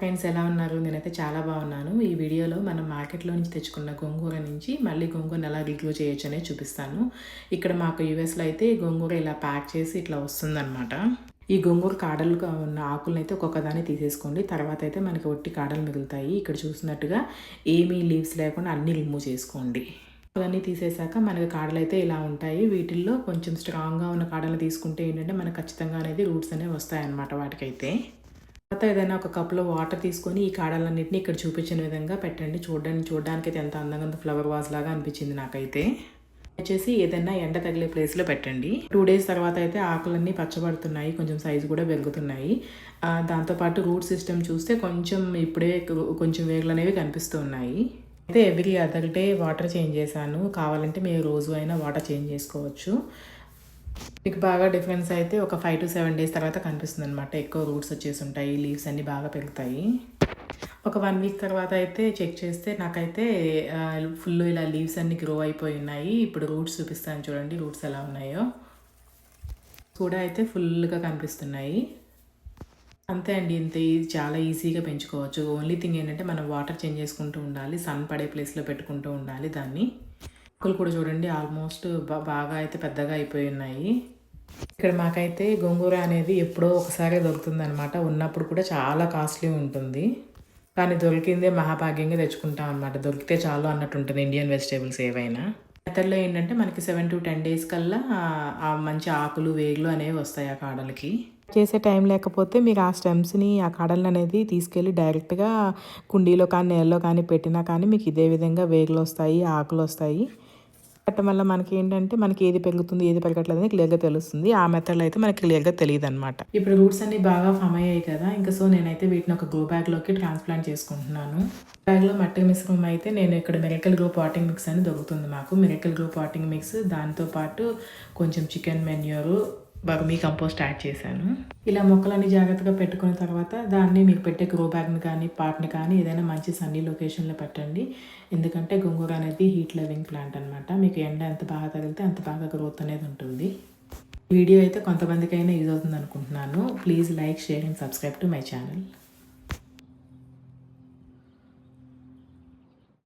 Friends ఎలా ఉన్నారు? నేనైతే చాలా బాగున్నాను. ఈ వీడియోలో మనం మార్కెట్లో నుంచి తెచ్చుకున్న గోంగూర నుంచి మళ్ళీ గోంగూరను ఎలా రిగ్లో చేయొచ్చు అనేది చూపిస్తాను. ఇక్కడ మాకు యూఎస్లో అయితే గోంగూర ఇలా ప్యాక్ చేసి ఇట్లా వస్తుందన్నమాట. ఈ గోంగూర కాడలుగా ఉన్న ఆకులను అయితే తీసేసుకోండి. తర్వాత అయితే మనకి ఒట్టి కాడలు మిగులుతాయి. ఇక్కడ చూసినట్టుగా ఏమీ లీవ్స్ లేకుండా అన్నీ రిమూవ్ చేసుకోండి. అవన్నీ తీసేసాక మనకి కాడలు అయితే ఇలా ఉంటాయి. వీటిల్లో కొంచెం స్ట్రాంగ్గా ఉన్న కాడలు తీసుకుంటే ఏంటంటే మనకు ఖచ్చితంగా అనేది రూట్స్ అనేవి వస్తాయన్నమాట వాటికైతే. తర్వాత ఏదైనా ఒక కప్లో వాటర్ తీసుకొని ఈ కాడలన్నింటినీ ఇక్కడ చూపించిన విధంగా పెట్టండి. చూడడానికి చూడడానికి అయితే ఎంత అందంగా ఫ్లవర్ వాజ్ లాగా అనిపించింది నాకైతే. వచ్చేసి ఏదైనా ఎండ తగిలే ప్లేస్లో పెట్టండి. టూ డేస్ తర్వాత అయితే ఆకులన్నీ పచ్చబడుతున్నాయి. కొంచెం సైజు కూడా పెరుగుతున్నాయి. దాంతోపాటు రూట్ సిస్టమ్ చూస్తే కొంచెం ఇప్పుడే కొంచెం వేగులు అనేవి కనిపిస్తున్నాయి అయితే every other day water change చేశాను. కావాలంటే మీరు రోజు అయినా వాటర్ చేంజ్ చేసుకోవచ్చు. మీకు బాగా డిఫరెన్స్ అయితే ఒక ఫైవ్ టు సెవెన్ డేస్ తర్వాత కనిపిస్తుంది అనమాట ఎక్కువ రూట్స్ వచ్చేసి ఉంటాయి లీవ్స్ అన్నీ బాగా పెరుగుతాయి. ఒక వన్ వీక్ తర్వాత అయితే చెక్ చేస్తే నాకైతే ఫుల్ ఇలా లీవ్స్ అన్నీ గ్రో అయిపోయి ఉన్నాయి ఇప్పుడు రూట్స్ చూపిస్తాను చూడండి రూట్స్ ఎలా ఉన్నాయో. కూడా అయితే ఫుల్గా కనిపిస్తున్నాయి. అంతే అండి ఇంత ఇది చాలా ఈజీగా పెంచుకోవచ్చు. ఓన్లీ థింగ్ ఏంటంటే మనం వాటర్ చేంజ్ చేసుకుంటూ ఉండాలి సన్ పడే ప్లేస్లో పెట్టుకుంటూ ఉండాలి దాన్ని. మొక్కలు కూడా చూడండి. ఆల్మోస్ట్ బాగా అయితే పెద్దగా అయిపోయి ఉన్నాయి. ఇక్కడ మాకైతే గోంగూర అనేది ఎప్పుడో ఒకసారి దొరుకుతుంది అనమాట ఉన్నప్పుడు కూడా చాలా కాస్ట్లీ ఉంటుంది. కానీ దొరికిందే మహాభాగ్యంగా తెచ్చుకుంటాం అనమాట దొరికితే చాలు అన్నట్టు ఉంటుంది ఇండియన్ వెజిటేబుల్స్ ఏవైనా. మెథడ్లో ఏంటంటే మనకి సెవెన్ టు టెన్ డేస్ కల్లా ఆ- ఆ మంచి ఆకులు వేగులు అనేవి వస్తాయి ఆ కాడలకి. చేసే టైం లేకపోతే మీరు ఆ స్టెమ్స్ని ఆ కాడలు అనేది తీసుకెళ్ళి డైరెక్ట్గా కుండీలో కానీ నేలలో కానీ పెట్టినా కానీ మీకు ఇదే విధంగా వేగులు వస్తాయి ఆకులు వస్తాయి. పెట్టడం వల్ల మనకి ఏంటంటే మనకి ఏది పెరుగుతుంది ఏది పెరగట్లేదు అని క్లియర్గా తెలుస్తుంది. ఆ మెథడ్లో అయితే మనకి క్లియర్గా తెలియదు అనమాట ఇప్పుడు రూట్స్ అన్ని బాగా ఫామ్ అయ్యాయి కదా ఇంకా సో నేనైతే వీటిని ఒక గ్రో బ్యాగ్లోకి ట్రాన్స్ప్లాంట్ చేసుకుంటున్నాను. బ్యాగ్లో మట్టి మిశ్రమం అయితే నేను ఇక్కడ మిరకల్ గ్రో పాటింగ్ మిక్స్ అని దొరుకుతుంది మాకు. మిరకల్ గ్రో పాటింగ్ మిక్స్ దాంతోపాటు కొంచెం chicken manure vermicompost add చేశాను. ఇలా మొక్కలన్నీ జాగ్రత్తగా పెట్టుకున్న తర్వాత దాన్ని మీకు పెట్టే గ్రో బ్యాగ్ని కానీ పాట్ని కానీ ఏదైనా మంచి సన్నీ లొకేషన్లో పెట్టండి. ఎందుకంటే గొంగూర అనేది హీట్ లవింగ్ ప్లాంట్ అనమాట మీకు ఎండ ఎంత బాగా తగిలితే అంత బాగా గ్రోత్ అనేది ఉంటుంది. వీడియో అయితే కొంతమందికైనా యూజ్ అవుతుంది అనుకుంటున్నాను. Please like share and subscribe to my channel